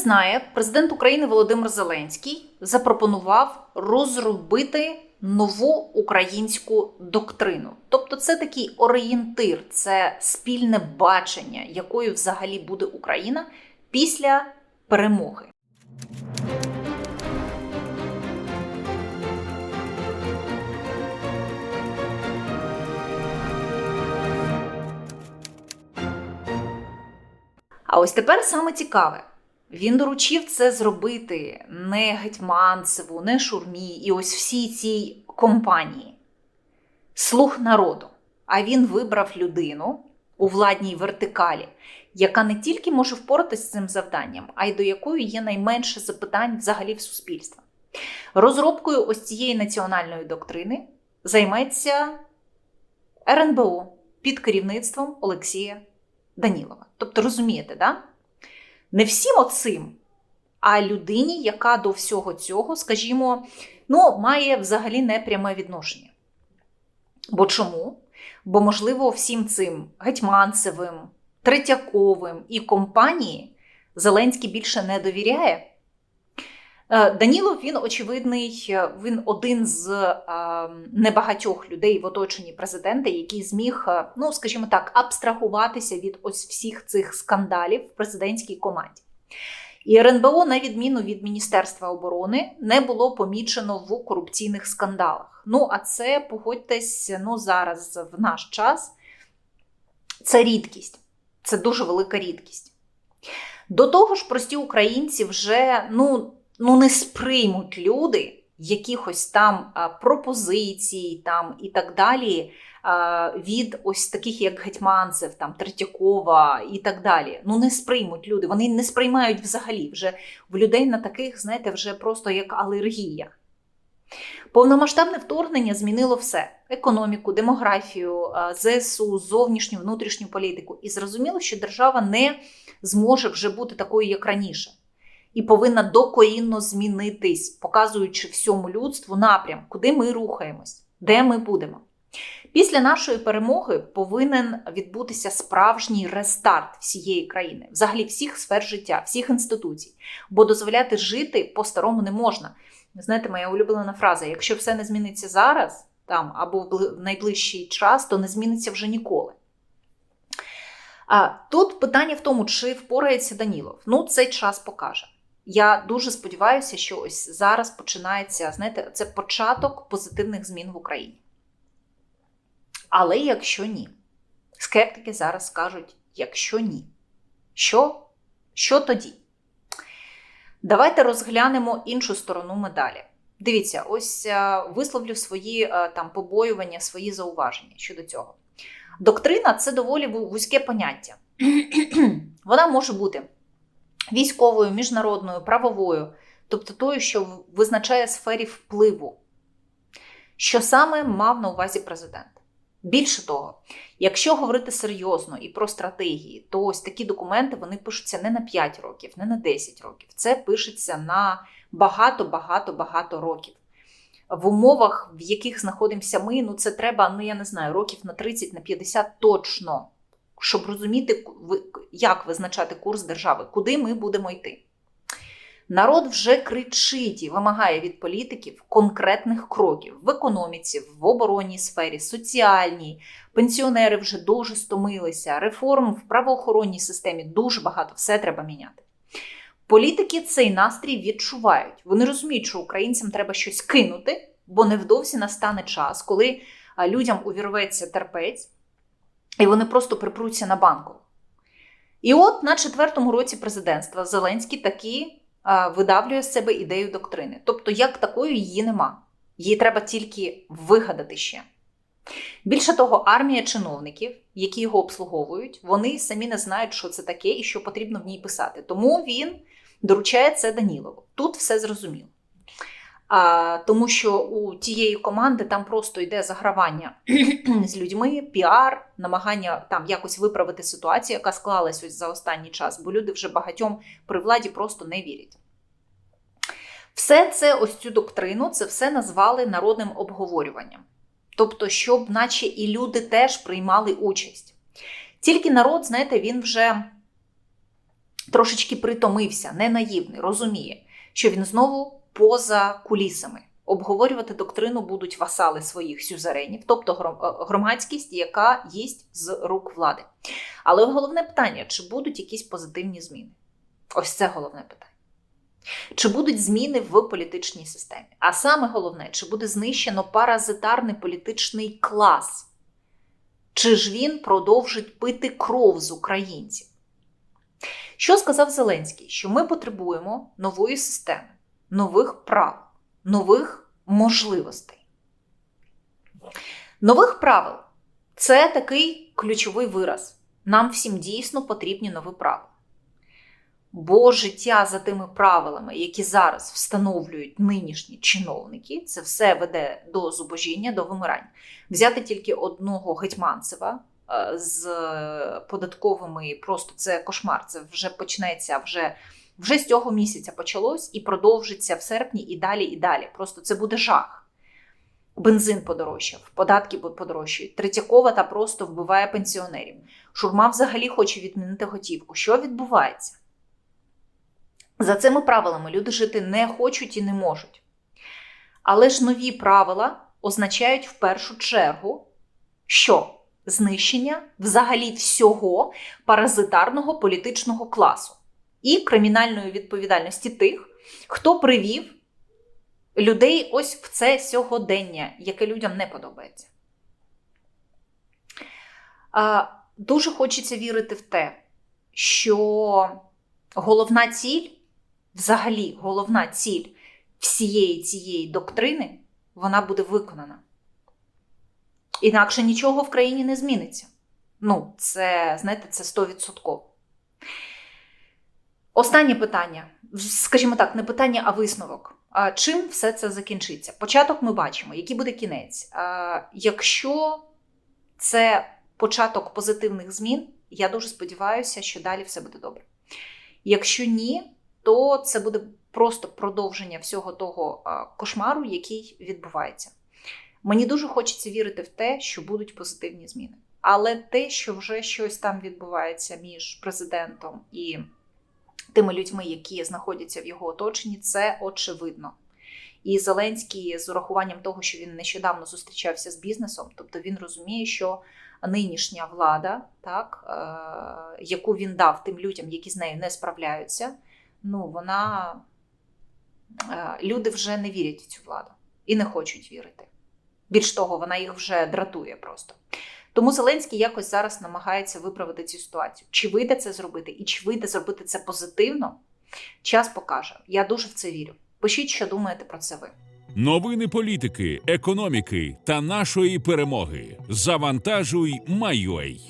знає, президент України Володимир Зеленський запропонував розробити нову українську доктрину. Тобто, це такий орієнтир, це спільне бачення, якою взагалі буде Україна після перемоги. А ось тепер саме цікаве. Він доручив це зробити не Гетьманцеву, не Шурмі і ось всій цій компанії. Слух народу. А він вибрав людину у владній вертикалі, яка не тільки може впоратися з цим завданням, а й до якої є найменше запитань взагалі в суспільства. Розробкою ось цієї національної доктрини займеться РНБО під керівництвом Олексія Данілова. Тобто, розумієте, да? Не всім оцим, а людині, яка до всього цього, скажімо, ну, має взагалі непряме відношення. Бо чому? Бо, можливо, всім цим Гетьманцевим, Третьяковим і компанії Зеленський більше не довіряє. Е, Данілов він очевидний, е, він один з е, небагатьох людей в оточенні президента, який зміг, ну скажімо так, абстрагуватися від ось всіх цих скандалів в президентській команді. І РНБО, на відміну від Міністерства оборони, не було помічено в корупційних скандалах. Ну, а це, погодьтесь, ну зараз в наш час це рідкість, це дуже велика рідкість. До того ж, прості українці вже ну, ну не сприймуть люди якихось там пропозицій там, і так далі від ось таких, як Гетьманцев, там, Третьякова і так далі. Ну не сприймуть люди, вони не сприймають взагалі. Вже в людей на таких, знаєте, вже просто як алергія. Повномасштабне вторгнення змінило все: економіку, демографію, ЗСУ, зовнішню, внутрішню політику. І зрозуміло, що держава не зможе вже бути такою, як раніше і повинна докорінно змінитись, показуючи всьому людству напрям, куди ми рухаємось, де ми будемо. Після нашої перемоги повинен відбутися справжній рестарт всієї країни, взагалі всіх сфер життя, всіх інституцій, бо дозволяти жити по-старому не можна. Знаєте, моя улюблена фраза: якщо все не зміниться зараз там або в найближчий час, то не зміниться вже ніколи. А тут питання в тому, чи впорається Данілов. Ну, цей час покаже. Я дуже сподіваюся, що ось зараз починається, знаєте, це початок позитивних змін в Україні. Але якщо ні, скептики зараз скажуть, якщо ні, що, що тоді? Давайте розглянемо іншу сторону медалі. Дивіться, ось е, висловлю свої е, там побоювання, свої зауваження щодо цього. Доктрина це доволі вузьке поняття. Вона може бути військовою, міжнародною, правовою, тобто тою, що визначає сфері впливу. Що саме мав на увазі президент? Більше того, якщо говорити серйозно і про стратегії, то ось такі документи вони пишуться не на 5 років, не на 10 років. Це пишеться на багато-багато-багато років. В умовах, в яких знаходимося ми, ну це треба, ну я не знаю, років на 30, на 50 точно щоб розуміти, як визначати курс держави, куди ми будемо йти. Народ вже кричить і вимагає від політиків конкретних кроків в економіці, в оборонній сфері, соціальній. Пенсіонери вже дуже стомилися, реформ в правоохоронній системі дуже багато, все треба міняти. Політики цей настрій відчувають. Вони розуміють, що українцям треба щось кинути, бо невдовзі настане час, коли людям увірветься терпець. І вони просто припруться на банку. І от на четвертому році президентства Зеленський таки видавлює з себе ідею доктрини. Тобто, як такої її нема. Її треба тільки вигадати ще. Більше того, армія чиновників, які його обслуговують, вони самі не знають, що це таке і що потрібно в ній писати. Тому він доручає це Данілову. Тут все зрозуміло. Тому що у тієї команди там просто йде загравання з людьми, піар, намагання там якось виправити ситуацію, яка склалась ось за останній час, бо люди вже багатьом при владі просто не вірять. Все це, ось цю доктрину, це все назвали народним обговорюванням. Тобто, щоб, наче і люди теж приймали участь. Тільки народ, знаєте, він вже трошечки притомився, не наївний, розуміє, що він знову поза кулісами. Обговорювати доктрину будуть васали своїх сюзеренів, тобто е, громадськість, яка їсть з рук влади. Але головне питання: чи будуть якісь позитивні зміни? Ось це головне питання. Чи будуть зміни в політичній системі? А саме головне, чи буде знищено паразитарний політичний клас? Чи ж він продовжить пити кров з українців? Що сказав Зеленський? Що ми потребуємо нової системи, нових прав, нових можливостей. Нових правил це такий ключовий вираз. Нам всім дійсно потрібні нові правила. Бо життя за тими правилами, які зараз встановлюють нинішні чиновники, це все веде до зубожіння, до вимирання. Взяти тільки одного гетьманцева е, з податковими, просто це кошмар. Це вже почнеться вже, вже з цього місяця почалось і продовжиться в серпні і далі, і далі. Просто це буде жах. Бензин подорожчав, податки подорожчають. Третьякова та просто вбиває пенсіонерів. Шурма взагалі хоче відмінити готівку. Що відбувається? За цими правилами люди жити не хочуть і не можуть. Але ж нові правила означають в першу чергу, що знищення взагалі всього паразитарного політичного класу і кримінальної відповідальності тих, хто привів людей ось в це сьогодення, яке людям не подобається. Дуже хочеться вірити в те, що головна ціль, взагалі, головна ціль всієї цієї доктрини, вона буде виконана. Інакше нічого в країні не зміниться. Ну, це, знаєте, це 100%. Останнє питання, скажімо так, не питання, а висновок. А Чим все це закінчиться? Початок ми бачимо, який буде кінець. Якщо це початок позитивних змін, я дуже сподіваюся, що далі все буде добре. Якщо ні, то це буде просто продовження всього того кошмару, який відбувається. Мені дуже хочеться вірити в те, що будуть позитивні зміни. Але те, що вже щось там відбувається між президентом і тими людьми, які знаходяться в його оточенні, це очевидно. І Зеленський з урахуванням того, що він нещодавно зустрічався з бізнесом, тобто він розуміє, що нинішня влада, так, е, яку він дав тим людям, які з нею не справляються, ну вона е, люди вже не вірять в цю владу і не хочуть вірити. Більш того, вона їх вже дратує просто. Тому Зеленський якось зараз намагається виправити цю ситуацію. Чи вийде це зробити, і чи вийде зробити це позитивно, час покаже. Я дуже в це вірю. Пишіть, що думаєте про це ви. Новини політики, економіки та нашої перемоги. Завантажуй, Майой.